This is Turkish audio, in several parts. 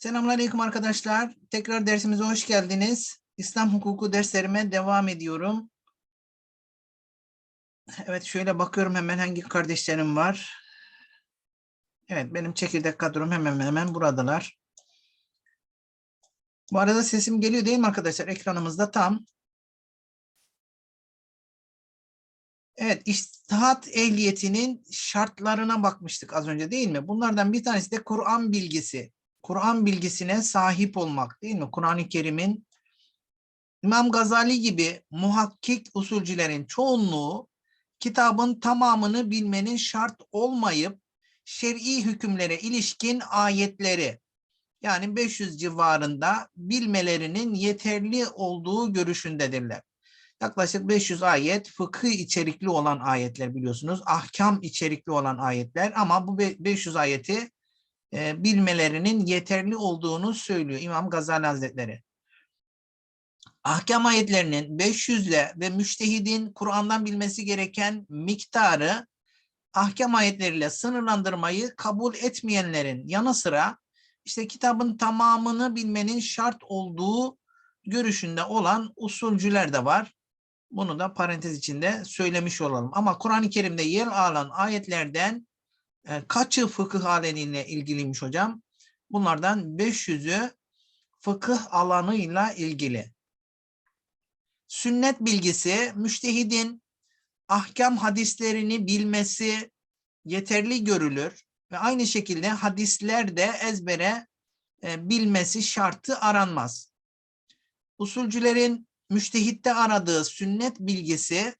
Selamünaleyküm arkadaşlar. Tekrar dersimize hoş geldiniz. İslam hukuku derslerime devam ediyorum. Evet şöyle bakıyorum hemen hangi kardeşlerim var. Evet benim çekirdek kadrom hemen hemen buradalar. Bu arada sesim geliyor değil mi arkadaşlar? Ekranımızda tam. Evet, iştihat ehliyetinin şartlarına bakmıştık az önce değil mi? Bunlardan bir tanesi de Kur'an bilgisi. Kur'an bilgisine sahip olmak değil mi? Kur'an-ı Kerim'in İmam Gazali gibi muhakkik usulcülerin çoğunluğu kitabın tamamını bilmenin şart olmayıp şer'i hükümlere ilişkin ayetleri yani 500 civarında bilmelerinin yeterli olduğu görüşündedirler. Yaklaşık 500 ayet fıkıh içerikli olan ayetler biliyorsunuz. Ahkam içerikli olan ayetler ama bu 500 ayeti e, bilmelerinin yeterli olduğunu söylüyor İmam Gazali Hazretleri. Ahkam ayetlerinin 500 ile ve müştehidin Kur'an'dan bilmesi gereken miktarı ahkam ayetleriyle sınırlandırmayı kabul etmeyenlerin yanı sıra işte kitabın tamamını bilmenin şart olduğu görüşünde olan usulcüler de var. Bunu da parantez içinde söylemiş olalım. Ama Kur'an-ı Kerim'de yer alan ayetlerden kaçı fıkıh aleniyle ilgiliymiş hocam? Bunlardan 500'ü fıkıh alanıyla ilgili. Sünnet bilgisi, müştehidin ahkam hadislerini bilmesi yeterli görülür ve aynı şekilde hadisler de ezbere e, bilmesi şartı aranmaz. Usulcülerin müştehitte aradığı sünnet bilgisi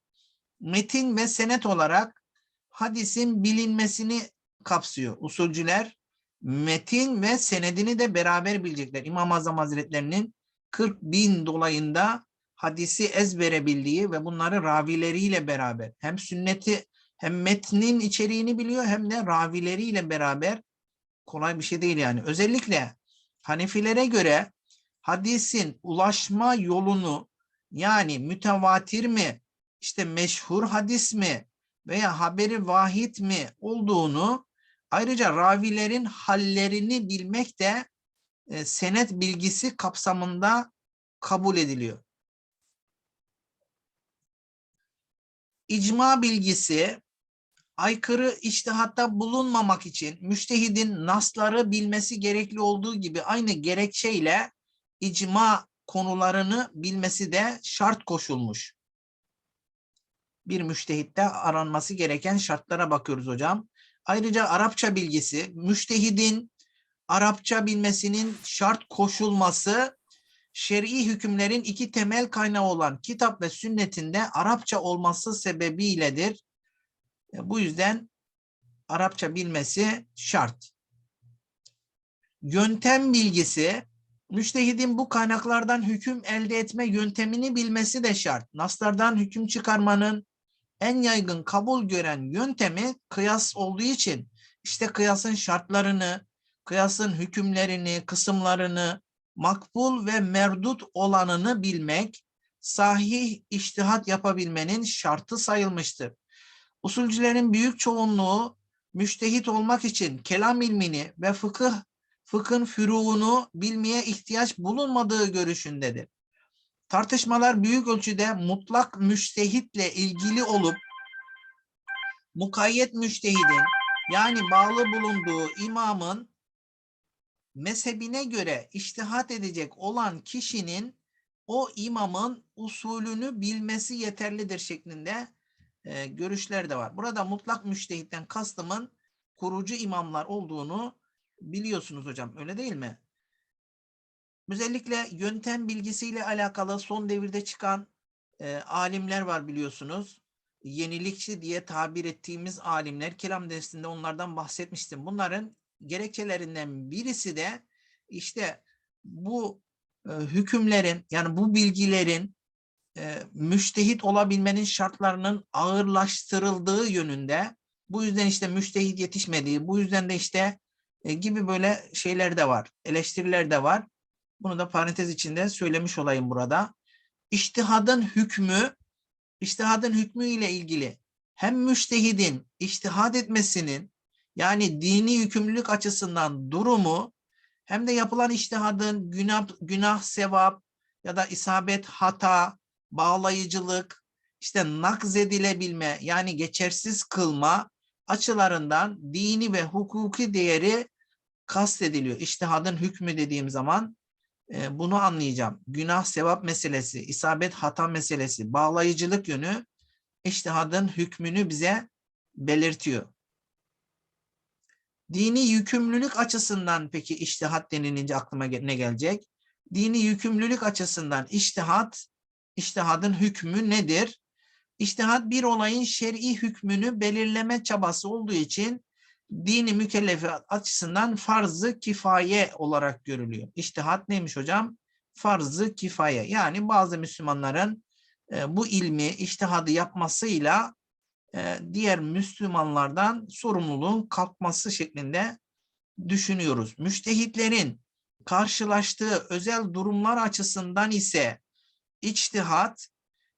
metin ve senet olarak hadisin bilinmesini kapsıyor. Usulcüler metin ve senedini de beraber bilecekler. İmam-ı Azam Hazretlerinin 40 bin dolayında hadisi ezbere bildiği ve bunları ravileriyle beraber hem sünneti hem metnin içeriğini biliyor hem de ravileriyle beraber kolay bir şey değil yani. Özellikle Hanefilere göre hadisin ulaşma yolunu yani mütevatir mi, işte meşhur hadis mi veya haberi vahid mi olduğunu ayrıca ravilerin hallerini bilmek de e, senet bilgisi kapsamında kabul ediliyor. İcma bilgisi aykırı içtihatta bulunmamak için müştehidin nasları bilmesi gerekli olduğu gibi aynı gerekçeyle icma konularını bilmesi de şart koşulmuş. Bir müştehitte aranması gereken şartlara bakıyoruz hocam. Ayrıca Arapça bilgisi, müştehidin Arapça bilmesinin şart koşulması şer'i hükümlerin iki temel kaynağı olan kitap ve sünnetinde Arapça olması sebebiyledir. E, bu yüzden Arapça bilmesi şart. Yöntem bilgisi, müştehidin bu kaynaklardan hüküm elde etme yöntemini bilmesi de şart. Naslardan hüküm çıkarmanın en yaygın kabul gören yöntemi kıyas olduğu için işte kıyasın şartlarını, kıyasın hükümlerini, kısımlarını, makbul ve merdut olanını bilmek, sahih iştihat yapabilmenin şartı sayılmıştır. Usulcülerin büyük çoğunluğu müştehit olmak için kelam ilmini ve fıkıh, fıkhın füruğunu bilmeye ihtiyaç bulunmadığı görüşündedir. Tartışmalar büyük ölçüde mutlak müştehitle ilgili olup mukayyet müştehidin yani bağlı bulunduğu imamın mezhebine göre iştihat edecek olan kişinin o imamın usulünü bilmesi yeterlidir şeklinde e, görüşler de var. Burada mutlak müştehitten kastımın kurucu imamlar olduğunu biliyorsunuz hocam öyle değil mi? Özellikle yöntem bilgisiyle alakalı son devirde çıkan e, alimler var biliyorsunuz. Yenilikçi diye tabir ettiğimiz alimler kelam dersinde onlardan bahsetmiştim. Bunların gerekçelerinden birisi de işte bu e, hükümlerin yani bu bilgilerin e, müştehit olabilmenin şartlarının ağırlaştırıldığı yönünde bu yüzden işte müştehit yetişmediği bu yüzden de işte e, gibi böyle şeyler de var eleştiriler de var bunu da parantez içinde söylemiş olayım burada İçtihadın hükmü iştihadın hükmü ile ilgili hem müştehidin iştihad etmesinin yani dini yükümlülük açısından durumu hem de yapılan iştihadın günah, günah sevap ya da isabet hata, bağlayıcılık, işte nakzedilebilme yani geçersiz kılma açılarından dini ve hukuki değeri kastediliyor. İştihadın hükmü dediğim zaman e, bunu anlayacağım. Günah sevap meselesi, isabet hata meselesi, bağlayıcılık yönü iştihadın hükmünü bize belirtiyor. Dini yükümlülük açısından peki iştihat denilince aklıma ne gelecek? Dini yükümlülük açısından iştihat, iştihadın hükmü nedir? İştihat bir olayın şer'i hükmünü belirleme çabası olduğu için dini mükellefi açısından farz-ı kifaye olarak görülüyor. İştihat neymiş hocam? Farz-ı kifaye. Yani bazı Müslümanların e, bu ilmi, iştihadı yapmasıyla e, diğer Müslümanlardan sorumluluğun kalkması şeklinde düşünüyoruz. Müştehitlerin karşılaştığı özel durumlar açısından ise içtihat,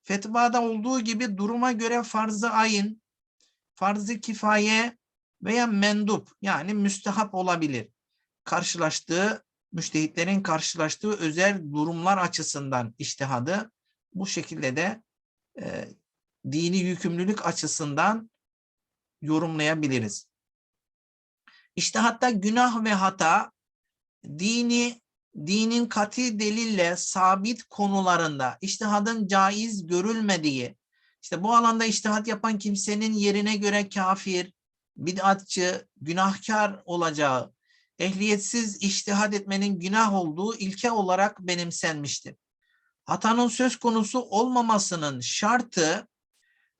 fetvada olduğu gibi duruma göre farz-ı ayın, farz-ı kifaye veya mendup yani müstehap olabilir. Karşılaştığı, müştehitlerin karşılaştığı özel durumlar açısından içtihadı bu şekilde de e, dini yükümlülük açısından yorumlayabiliriz. İşte hatta günah ve hata dini dinin kati delille sabit konularında iştihadın caiz görülmediği, işte bu alanda iştihat yapan kimsenin yerine göre kafir, bid'atçı, günahkar olacağı, ehliyetsiz iştihad etmenin günah olduğu ilke olarak benimsenmiştir. Hatanın söz konusu olmamasının şartı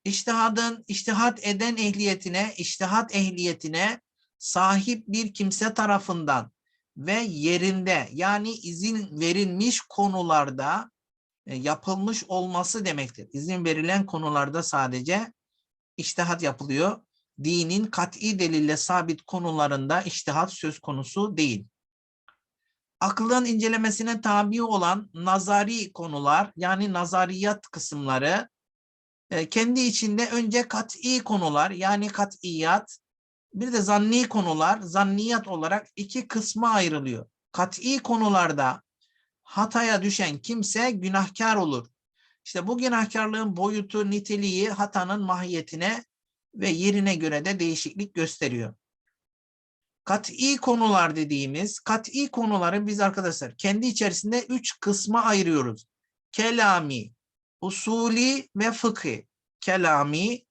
iştihadın iştihat eden ehliyetine, iştihat ehliyetine sahip bir kimse tarafından ve yerinde yani izin verilmiş konularda e, yapılmış olması demektir. İzin verilen konularda sadece iştihat yapılıyor. Dinin kat'i delille sabit konularında iştihat söz konusu değil. Aklın incelemesine tabi olan nazari konular yani nazariyat kısımları e, kendi içinde önce kat'i konular yani kat'iyat bir de zanni konular zanniyat olarak iki kısma ayrılıyor. Kat'i konularda hataya düşen kimse günahkar olur. İşte bu günahkarlığın boyutu, niteliği hatanın mahiyetine ve yerine göre de değişiklik gösteriyor. Kat'i konular dediğimiz, kat'i konuları biz arkadaşlar kendi içerisinde üç kısma ayırıyoruz. Kelami, usuli ve fıkhi. Kelami,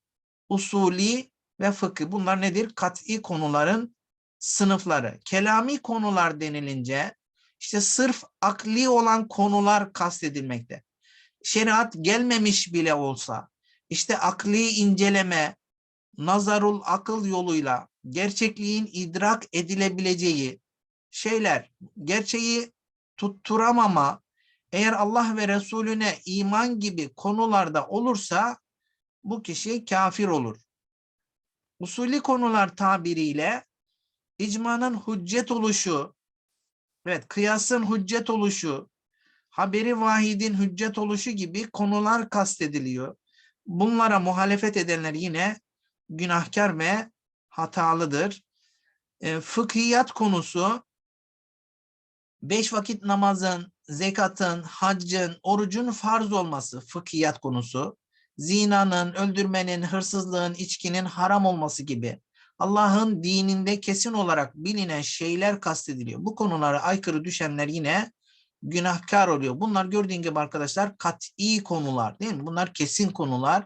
usuli ve fıkhi. Bunlar nedir? Kat'i konuların sınıfları. Kelami konular denilince işte sırf akli olan konular kastedilmekte. Şeriat gelmemiş bile olsa işte akli inceleme, nazarul akıl yoluyla gerçekliğin idrak edilebileceği şeyler, gerçeği tutturamama, eğer Allah ve Resulüne iman gibi konularda olursa bu kişi kafir olur. Usulü konular tabiriyle icmanın hüccet oluşu, evet kıyasın hüccet oluşu, haberi vahidin hüccet oluşu gibi konular kastediliyor. Bunlara muhalefet edenler yine günahkar ve hatalıdır. E, fıkhiyat konusu beş vakit namazın, zekatın, haccın, orucun farz olması fıkhiyat konusu. Zinanın, öldürmenin, hırsızlığın, içkinin haram olması gibi Allah'ın dininde kesin olarak bilinen şeyler kastediliyor. Bu konulara aykırı düşenler yine günahkar oluyor. Bunlar gördüğün gibi arkadaşlar kat'i konular değil mi? Bunlar kesin konular.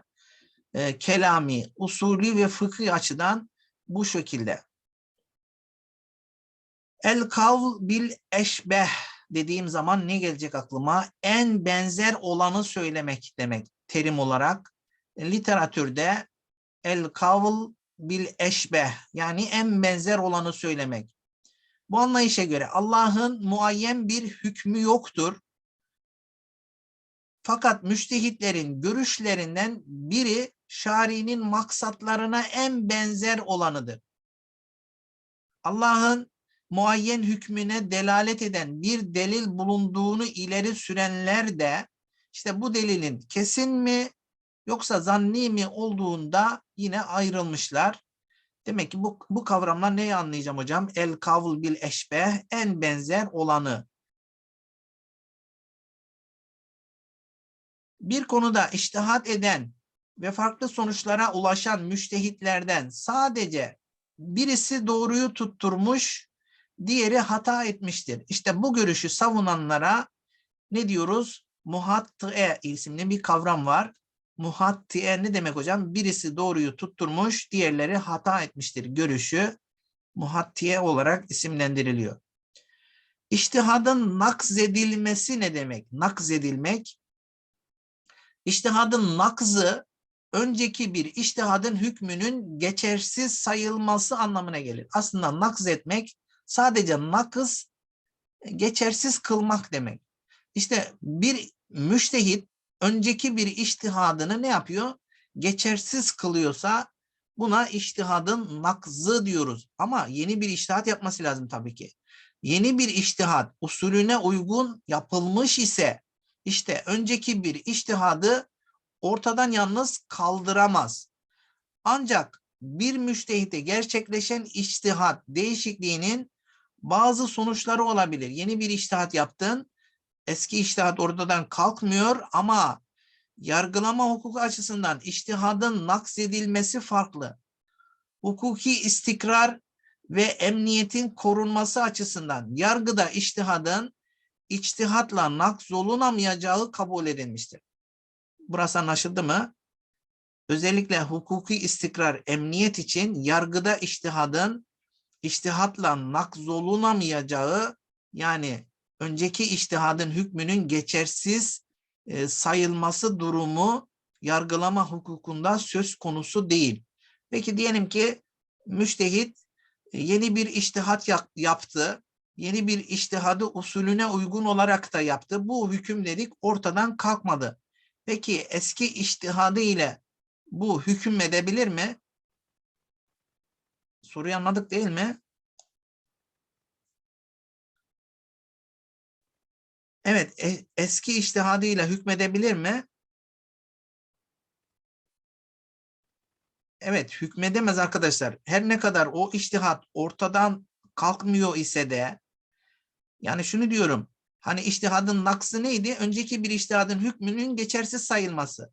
E, kelami, usulü ve fıkhi açıdan bu şekilde. El kavl bil eşbeh dediğim zaman ne gelecek aklıma? En benzer olanı söylemek demek terim olarak. Literatürde el kavl bil eşbeh yani en benzer olanı söylemek. Bu anlayışa göre Allah'ın muayyen bir hükmü yoktur. Fakat müştehitlerin görüşlerinden biri şari'nin maksatlarına en benzer olanıdır. Allah'ın muayyen hükmüne delalet eden bir delil bulunduğunu ileri sürenler de işte bu delilin kesin mi yoksa zanni mi olduğunda yine ayrılmışlar. Demek ki bu, bu kavramlar neyi anlayacağım hocam? El kavl bil eşbeh en benzer olanı. Bir konuda iştihat eden ve farklı sonuçlara ulaşan müştehitlerden sadece birisi doğruyu tutturmuş, diğeri hata etmiştir. İşte bu görüşü savunanlara ne diyoruz? Muhatti'e isimli bir kavram var. Muhatti'e ne demek hocam? Birisi doğruyu tutturmuş, diğerleri hata etmiştir. Görüşü muhattiye olarak isimlendiriliyor. İçtihadın nakzedilmesi ne demek? Nakzedilmek, İçtihadın nakzı önceki bir iştihadın hükmünün geçersiz sayılması anlamına gelir. Aslında nakz etmek sadece nakız geçersiz kılmak demek. İşte bir müştehit önceki bir iştihadını ne yapıyor? Geçersiz kılıyorsa buna iştihadın nakzı diyoruz. Ama yeni bir iştihat yapması lazım tabii ki. Yeni bir iştihat usulüne uygun yapılmış ise işte önceki bir iştihadı ortadan yalnız kaldıramaz. Ancak bir müştehite gerçekleşen iştihat değişikliğinin bazı sonuçları olabilir. Yeni bir iştihat yaptın, eski iştihat ortadan kalkmıyor ama yargılama hukuku açısından iştihadın naksedilmesi farklı. Hukuki istikrar ve emniyetin korunması açısından yargıda iştihadın içtihatla nakzolunamayacağı kabul edilmiştir. Burası anlaşıldı mı? Özellikle hukuki istikrar, emniyet için yargıda iştihadın iştihatla nakzolunamayacağı yani önceki iştihadın hükmünün geçersiz e, sayılması durumu yargılama hukukunda söz konusu değil. Peki diyelim ki müştehit e, yeni bir iştihat yaptı. Yeni bir iştihadı usulüne uygun olarak da yaptı. Bu hüküm dedik ortadan kalkmadı. Peki eski iştihadı ile bu hüküm edebilir mi? Soruyu anladık değil mi? Evet, e, eski iştihadıyla hükmedebilir mi? Evet, hükmedemez arkadaşlar. Her ne kadar o iştihat ortadan kalkmıyor ise de yani şunu diyorum. Hani iştihadın naksı neydi? Önceki bir iştihadın hükmünün geçersiz sayılması.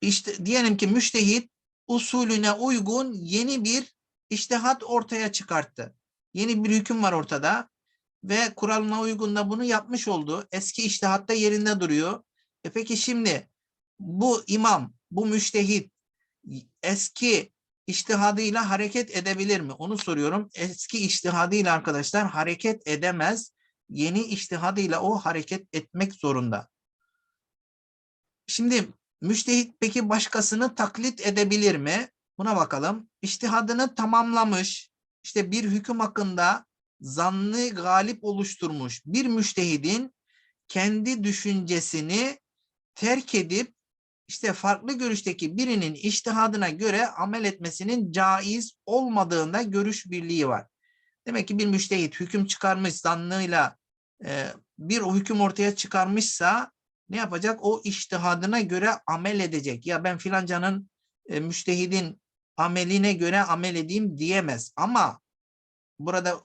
İşte diyelim ki müştehit usulüne uygun yeni bir iştihat ortaya çıkarttı. Yeni bir hüküm var ortada ve kuralına uygun da bunu yapmış oldu. Eski iştihatta yerinde duruyor. E peki şimdi bu imam, bu müştehit eski iştihadıyla hareket edebilir mi? Onu soruyorum. Eski iştihadıyla arkadaşlar hareket edemez. Yeni iştihadıyla o hareket etmek zorunda. Şimdi müştehit peki başkasını taklit edebilir mi? Buna bakalım. İştihadını tamamlamış. İşte bir hüküm hakkında zannı galip oluşturmuş bir müştehidin kendi düşüncesini terk edip işte farklı görüşteki birinin iştihadına göre amel etmesinin caiz olmadığında görüş birliği var. Demek ki bir müştehit hüküm çıkarmış zannıyla e, bir o hüküm ortaya çıkarmışsa ne yapacak? O iştihadına göre amel edecek. Ya ben filancanın e, müştehidin ameline göre amel edeyim diyemez. Ama burada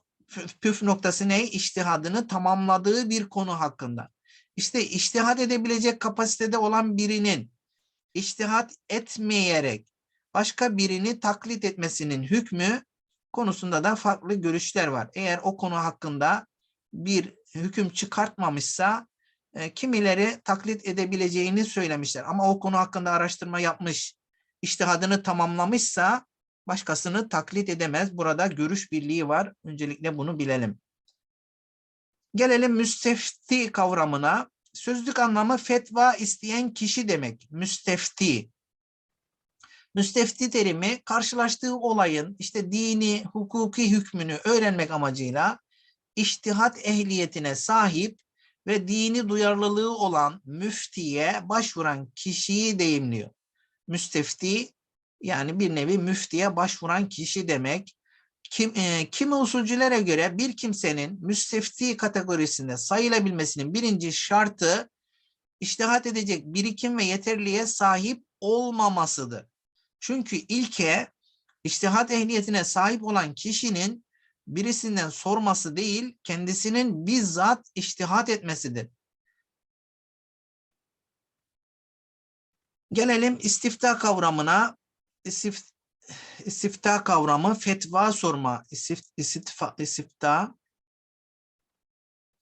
püf noktası ne? İştihadını tamamladığı bir konu hakkında. İşte iştihad edebilecek kapasitede olan birinin iştihat etmeyerek başka birini taklit etmesinin hükmü konusunda da farklı görüşler var. Eğer o konu hakkında bir hüküm çıkartmamışsa e, kimileri taklit edebileceğini söylemişler. Ama o konu hakkında araştırma yapmış, iştihadını tamamlamışsa başkasını taklit edemez. Burada görüş birliği var. Öncelikle bunu bilelim. Gelelim müstefti kavramına. Sözlük anlamı fetva isteyen kişi demek. Müstefti. Müstefti terimi karşılaştığı olayın işte dini, hukuki hükmünü öğrenmek amacıyla iştihat ehliyetine sahip ve dini duyarlılığı olan müftiye başvuran kişiyi deyimliyor. Müstefti yani bir nevi müftiye başvuran kişi demek. Kim, e, kimi usulcülere göre bir kimsenin müstefti kategorisinde sayılabilmesinin birinci şartı iştihat edecek birikim ve yeterliğe sahip olmamasıdır. Çünkü ilke İçtihat ehliyetine sahip olan kişinin birisinden sorması değil, kendisinin bizzat içtihat etmesidir. Gelelim istifta kavramına. İstif, istifta kavramı fetva sorma. İstif, istifta, istifta.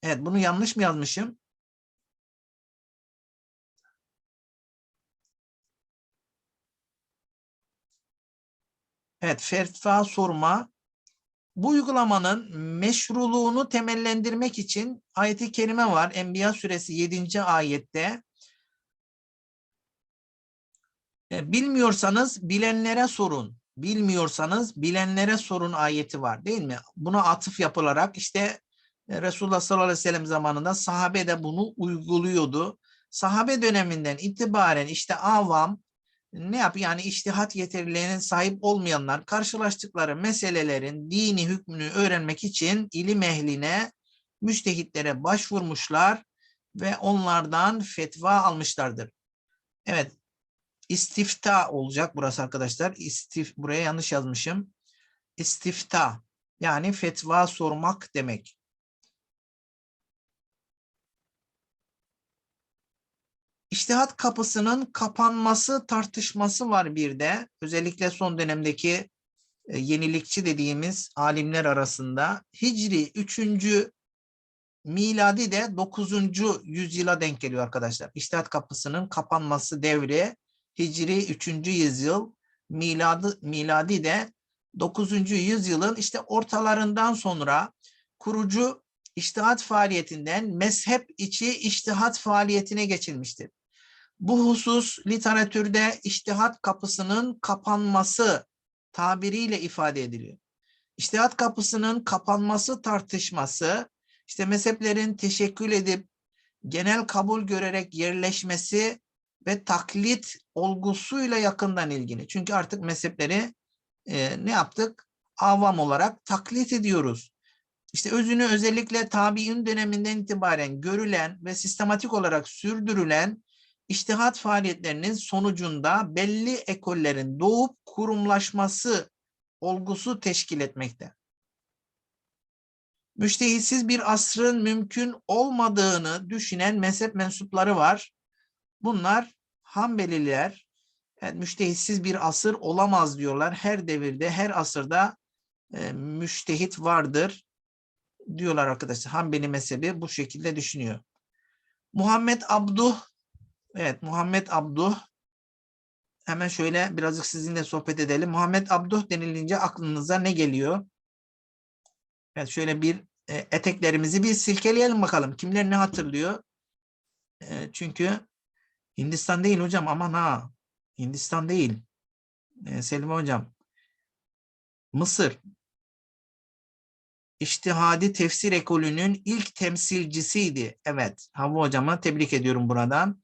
Evet bunu yanlış mı yazmışım? Evet fetva sorma. Bu uygulamanın meşruluğunu temellendirmek için ayeti kerime var. Enbiya suresi 7. ayette. E, Bilmiyorsanız bilenlere sorun. Bilmiyorsanız bilenlere sorun ayeti var değil mi? Buna atıf yapılarak işte e, Resulullah sallallahu aleyhi ve sellem zamanında sahabe de bunu uyguluyordu. Sahabe döneminden itibaren işte avam ne yap yani iştihat yeterliğine sahip olmayanlar karşılaştıkları meselelerin dini hükmünü öğrenmek için ilim ehline, müştehitlere başvurmuşlar ve onlardan fetva almışlardır. Evet, istifta olacak burası arkadaşlar. İstif, buraya yanlış yazmışım. İstifta yani fetva sormak demek. İçtihat kapısının kapanması tartışması var bir de. Özellikle son dönemdeki e, yenilikçi dediğimiz alimler arasında. Hicri 3. miladi de 9. yüzyıla denk geliyor arkadaşlar. İçtihat kapısının kapanması devri Hicri 3. yüzyıl miladı, miladi de 9. yüzyılın işte ortalarından sonra kurucu içtihat faaliyetinden mezhep içi içtihat faaliyetine geçilmiştir. Bu husus literatürde iştihat kapısının kapanması tabiriyle ifade ediliyor. İştihat kapısının kapanması tartışması, işte mezheplerin teşekkül edip genel kabul görerek yerleşmesi ve taklit olgusuyla yakından ilgili. Çünkü artık mezhepleri e, ne yaptık? Avam olarak taklit ediyoruz. İşte özünü özellikle tabi'in döneminden itibaren görülen ve sistematik olarak sürdürülen İçtihat faaliyetlerinin sonucunda belli ekollerin doğup kurumlaşması olgusu teşkil etmekte. Müştehitsiz bir asrın mümkün olmadığını düşünen mezhep mensupları var. Bunlar Hanbeliler, yani müştehitsiz bir asır olamaz diyorlar. Her devirde, her asırda e, müştehit vardır diyorlar arkadaşlar. Hanbeli mezhebi bu şekilde düşünüyor. Muhammed Abduh Evet Muhammed Abduh. Hemen şöyle birazcık sizinle sohbet edelim. Muhammed Abduh denilince aklınıza ne geliyor? Evet şöyle bir e, eteklerimizi bir silkeleyelim bakalım. Kimler ne hatırlıyor? E, çünkü Hindistan değil hocam aman ha. Hindistan değil. E, Selim hocam. Mısır. İçtihadi tefsir ekolünün ilk temsilcisiydi. Evet. Havva hocama tebrik ediyorum buradan.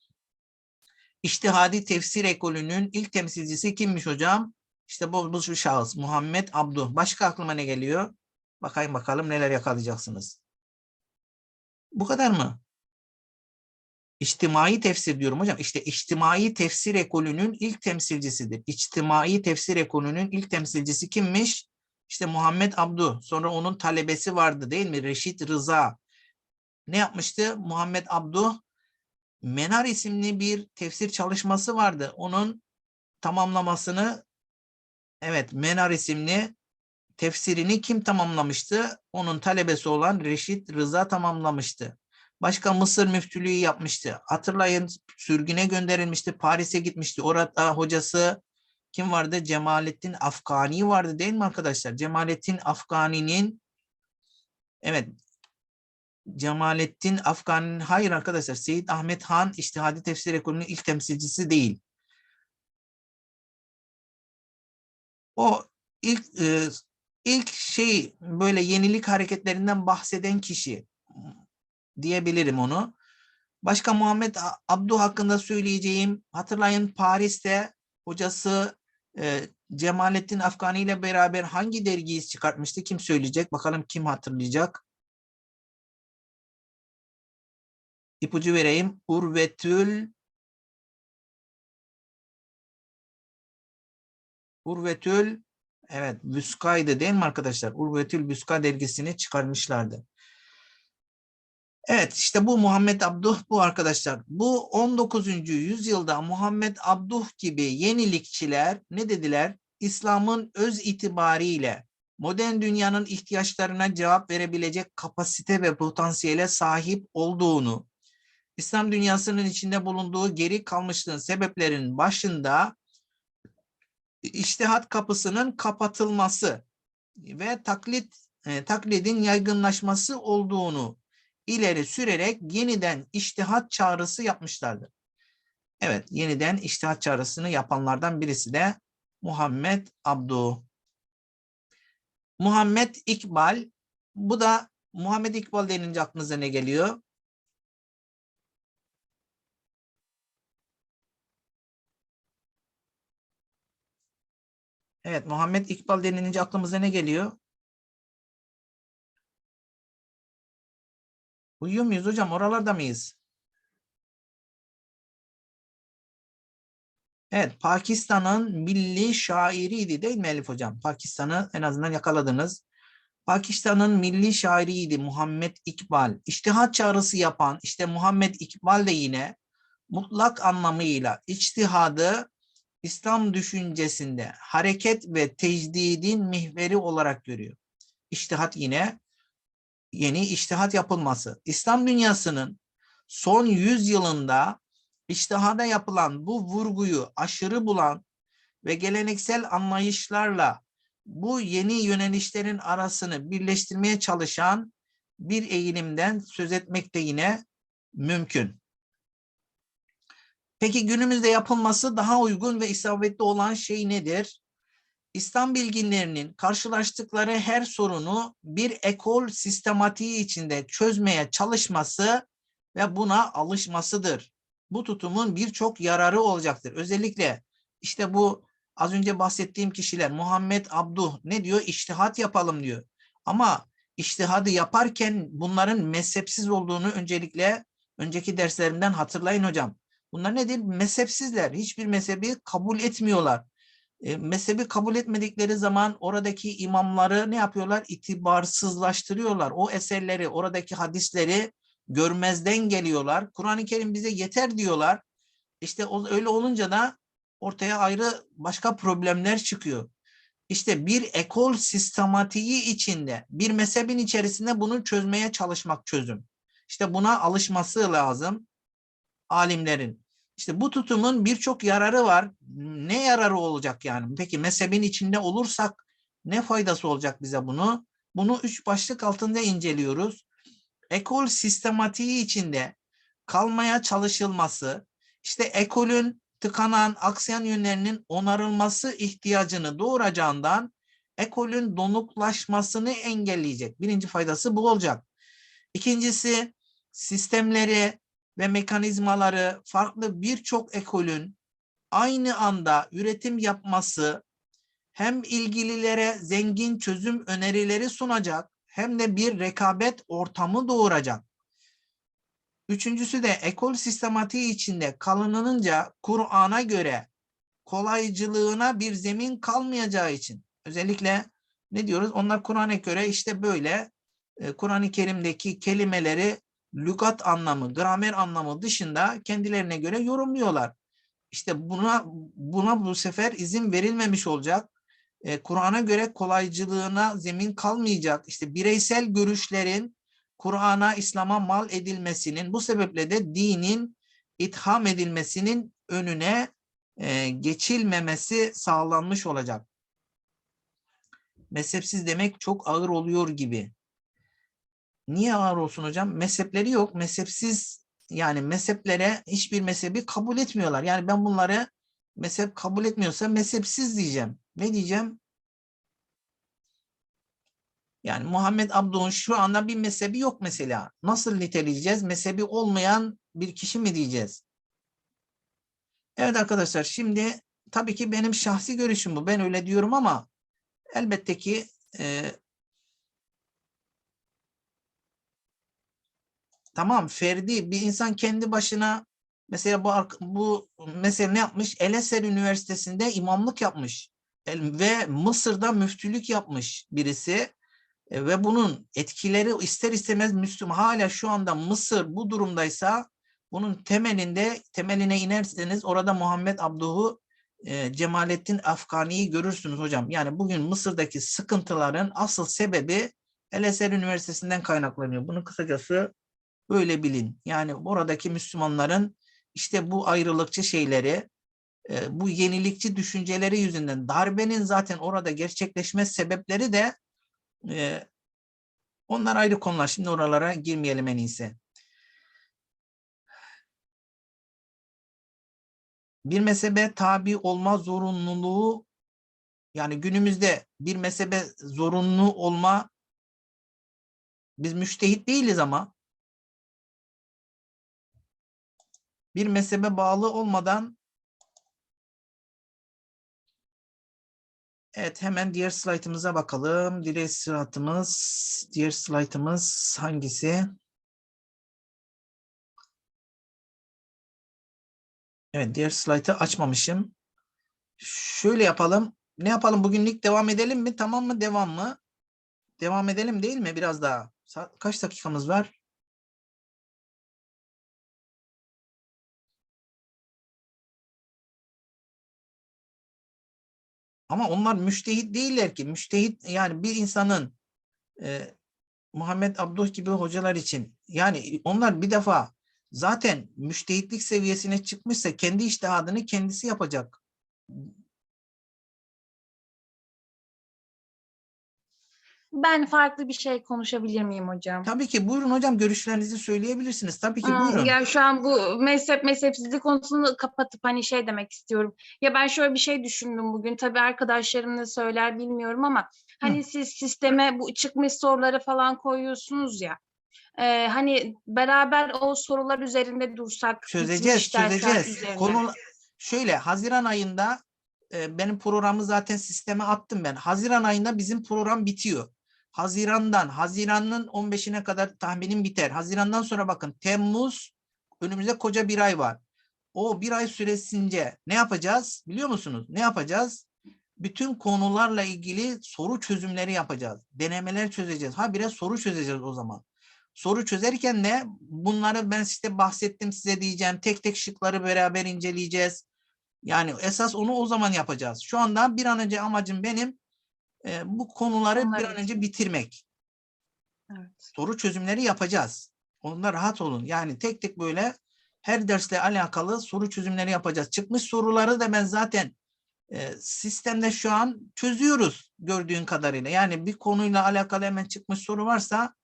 İçtihadi tefsir ekolünün ilk temsilcisi kimmiş hocam? İşte bu, bu şahıs Muhammed Abduh. Başka aklıma ne geliyor? Bakayım bakalım neler yakalayacaksınız. Bu kadar mı? İçtimai tefsir diyorum hocam. İşte içtimai tefsir ekolünün ilk temsilcisidir. İçtimai tefsir ekolünün ilk temsilcisi kimmiş? İşte Muhammed Abdu. Sonra onun talebesi vardı değil mi? Reşit Rıza. Ne yapmıştı? Muhammed Abdu Menar isimli bir tefsir çalışması vardı. Onun tamamlamasını evet Menar isimli tefsirini kim tamamlamıştı? Onun talebesi olan Reşit Rıza tamamlamıştı. Başka Mısır müftülüğü yapmıştı. Hatırlayın sürgüne gönderilmişti. Paris'e gitmişti. Orada hocası kim vardı? Cemalettin Afgani vardı değil mi arkadaşlar? Cemalettin Afgani'nin evet Cemalettin Afgan'ın hayır arkadaşlar Seyit Ahmet Han İçtihadi Tefsir Ekolü'nün ilk temsilcisi değil. O ilk e, ilk şey böyle yenilik hareketlerinden bahseden kişi diyebilirim onu. Başka Muhammed Abdu hakkında söyleyeceğim hatırlayın Paris'te hocası e, Cemalettin Afgani ile beraber hangi dergiyi çıkartmıştı? Kim söyleyecek? Bakalım kim hatırlayacak? İpucu vereyim. Urvetül Urvetül Evet, Vüska'ydı değil mi arkadaşlar? Urvetül Vüska dergisini çıkarmışlardı. Evet, işte bu Muhammed Abduh bu arkadaşlar. Bu 19. yüzyılda Muhammed Abduh gibi yenilikçiler ne dediler? İslam'ın öz itibariyle modern dünyanın ihtiyaçlarına cevap verebilecek kapasite ve potansiyele sahip olduğunu, İslam dünyasının içinde bulunduğu geri kalmışlığın sebeplerinin başında iştihat kapısının kapatılması ve taklit e, taklidin yaygınlaşması olduğunu ileri sürerek yeniden iştihat çağrısı yapmışlardır. Evet, yeniden iştihat çağrısını yapanlardan birisi de Muhammed Abdu. Muhammed İkbal, bu da Muhammed İkbal denince aklınıza ne geliyor? Evet, Muhammed İkbal denilince aklımıza ne geliyor? Uyuyor muyuz hocam? Oralarda mıyız? Evet, Pakistan'ın milli şairiydi değil mi Elif hocam? Pakistan'ı en azından yakaladınız. Pakistan'ın milli şairiydi Muhammed İkbal. İçtihat çağrısı yapan işte Muhammed İkbal de yine mutlak anlamıyla içtihadı İslam düşüncesinde hareket ve tecdidin mihveri olarak görüyor. İçtihat yine yeni içtihat yapılması. İslam dünyasının son 100 yılında içtihada yapılan bu vurguyu aşırı bulan ve geleneksel anlayışlarla bu yeni yönelişlerin arasını birleştirmeye çalışan bir eğilimden söz etmek de yine mümkün. Peki günümüzde yapılması daha uygun ve isabetli olan şey nedir? İslam bilginlerinin karşılaştıkları her sorunu bir ekol sistematiği içinde çözmeye çalışması ve buna alışmasıdır. Bu tutumun birçok yararı olacaktır. Özellikle işte bu az önce bahsettiğim kişiler Muhammed Abduh ne diyor? İçtihat yapalım diyor. Ama iştihadı yaparken bunların mezhepsiz olduğunu öncelikle önceki derslerimden hatırlayın hocam. Bunlar nedir? Mezhepsizler. Hiçbir mezhebi kabul etmiyorlar. E, mezhebi kabul etmedikleri zaman oradaki imamları ne yapıyorlar? İtibarsızlaştırıyorlar. O eserleri, oradaki hadisleri görmezden geliyorlar. Kur'an-ı Kerim bize yeter diyorlar. İşte öyle olunca da ortaya ayrı başka problemler çıkıyor. İşte bir ekol sistematiği içinde, bir mezhebin içerisinde bunu çözmeye çalışmak çözüm. İşte buna alışması lazım alimlerin. İşte bu tutumun birçok yararı var. Ne yararı olacak yani? Peki mezhebin içinde olursak ne faydası olacak bize bunu? Bunu üç başlık altında inceliyoruz. Ekol sistematiği içinde kalmaya çalışılması, işte ekolün tıkanan, aksayan yönlerinin onarılması ihtiyacını doğuracağından ekolün donuklaşmasını engelleyecek. Birinci faydası bu olacak. İkincisi sistemleri, ve mekanizmaları farklı birçok ekolün aynı anda üretim yapması hem ilgililere zengin çözüm önerileri sunacak hem de bir rekabet ortamı doğuracak. Üçüncüsü de ekol sistematiği içinde kalınınca Kur'an'a göre kolaycılığına bir zemin kalmayacağı için özellikle ne diyoruz? Onlar Kur'an'a göre işte böyle e, Kur'an-ı Kerim'deki kelimeleri lügat anlamı, gramer anlamı dışında kendilerine göre yorumluyorlar. İşte buna buna bu sefer izin verilmemiş olacak. E, Kur'an'a göre kolaycılığına zemin kalmayacak. İşte bireysel görüşlerin Kur'an'a, İslam'a mal edilmesinin bu sebeple de dinin itham edilmesinin önüne e, geçilmemesi sağlanmış olacak. Mezhepsiz demek çok ağır oluyor gibi. Niye ağır olsun hocam? Mezhepleri yok. Mezhepsiz yani mezheplere hiçbir mezhebi kabul etmiyorlar. Yani ben bunları mezhep kabul etmiyorsa mezhepsiz diyeceğim. Ne diyeceğim? Yani Muhammed Abdu'nun şu anda bir mezhebi yok mesela. Nasıl niteleyeceğiz? Mezhebi olmayan bir kişi mi diyeceğiz? Evet arkadaşlar şimdi tabii ki benim şahsi görüşüm bu. Ben öyle diyorum ama elbette ki e, Tamam ferdi bir insan kendi başına mesela bu, bu mesela ne yapmış? Eleser Üniversitesi'nde imamlık yapmış. Ve Mısır'da müftülük yapmış birisi E, ve bunun etkileri ister istemez Müslüman hala şu anda Mısır bu durumdaysa bunun temelinde temeline inerseniz orada Muhammed Abduhu e, Cemalettin Afgani'yi görürsünüz hocam. Yani bugün Mısır'daki sıkıntıların asıl sebebi El Eser Üniversitesi'nden kaynaklanıyor. Bunu kısacası böyle bilin. Yani oradaki Müslümanların işte bu ayrılıkçı şeyleri, e, bu yenilikçi düşünceleri yüzünden darbenin zaten orada gerçekleşme sebepleri de e, onlar ayrı konular. Şimdi oralara girmeyelim en iyisi. Bir mezhebe tabi olma zorunluluğu yani günümüzde bir mezhebe zorunlu olma biz müştehit değiliz ama bir mezhebe bağlı olmadan Evet hemen diğer slaytımıza bakalım. Diğer slaytımız, diğer slaytımız hangisi? Evet diğer slaytı açmamışım. Şöyle yapalım. Ne yapalım? Bugünlük devam edelim mi? Tamam mı? Devam mı? Devam edelim değil mi? Biraz daha. Kaç dakikamız var? Ama onlar müştehit değiller ki. Müştehit yani bir insanın e, Muhammed Abduh gibi hocalar için yani onlar bir defa zaten müştehitlik seviyesine çıkmışsa kendi iştihadını kendisi yapacak. Ben farklı bir şey konuşabilir miyim hocam? Tabii ki buyurun hocam görüşlerinizi söyleyebilirsiniz. Tabii ki Aa, buyurun. Ya şu an bu mezhep mezhepsizlik konusunu kapatıp hani şey demek istiyorum. Ya ben şöyle bir şey düşündüm bugün. Tabii arkadaşlarım ne söyler bilmiyorum ama hani siz sisteme bu çıkmış soruları falan koyuyorsunuz ya. e, hani beraber o sorular üzerinde dursak. Çözeceğiz, çözeceğiz. üzerine. Konu şöyle Haziran ayında e, benim programı zaten sisteme attım ben. Haziran ayında bizim program bitiyor. Haziran'dan, Haziran'ın 15'ine kadar tahminim biter. Haziran'dan sonra bakın Temmuz önümüzde koca bir ay var. O bir ay süresince ne yapacağız biliyor musunuz? Ne yapacağız? Bütün konularla ilgili soru çözümleri yapacağız. Denemeler çözeceğiz. Ha biraz soru çözeceğiz o zaman. Soru çözerken de bunları ben işte bahsettim size diyeceğim. Tek tek şıkları beraber inceleyeceğiz. Yani esas onu o zaman yapacağız. Şu anda bir an önce amacım benim e, bu konuları Onları bir an önce bitirmek. Evet. Soru çözümleri yapacağız. Onda rahat olun. Yani tek tek böyle her dersle alakalı soru çözümleri yapacağız. Çıkmış soruları da ben zaten e, sistemde şu an çözüyoruz gördüğün kadarıyla. Yani bir konuyla alakalı hemen çıkmış soru varsa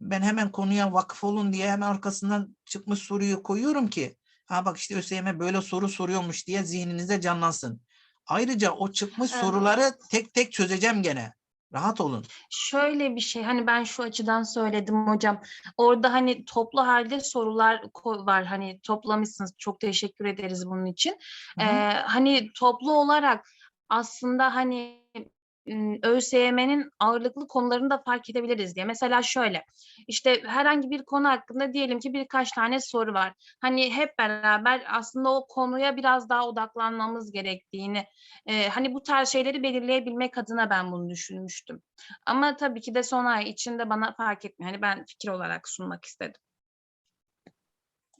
ben hemen konuya vakıf olun diye hemen arkasından çıkmış soruyu koyuyorum ki ha bak işte ÖSYM böyle soru soruyormuş diye zihninize canlansın. Ayrıca o çıkmış Evet. soruları tek tek çözeceğim gene. Rahat olun. Şöyle bir şey hani ben şu açıdan söyledim hocam. Orada hani toplu halde sorular var hani toplamışsınız. Çok teşekkür ederiz bunun için. Hı hı. Ee, hani toplu olarak aslında hani ÖSYM'nin ağırlıklı konularını da fark edebiliriz diye. Mesela şöyle işte herhangi bir konu hakkında diyelim ki birkaç tane soru var. Hani hep beraber aslında o konuya biraz daha odaklanmamız gerektiğini e, hani bu tarz şeyleri belirleyebilmek adına ben bunu düşünmüştüm. Ama tabii ki de son ay içinde bana fark etmiyor. Hani ben fikir olarak sunmak istedim.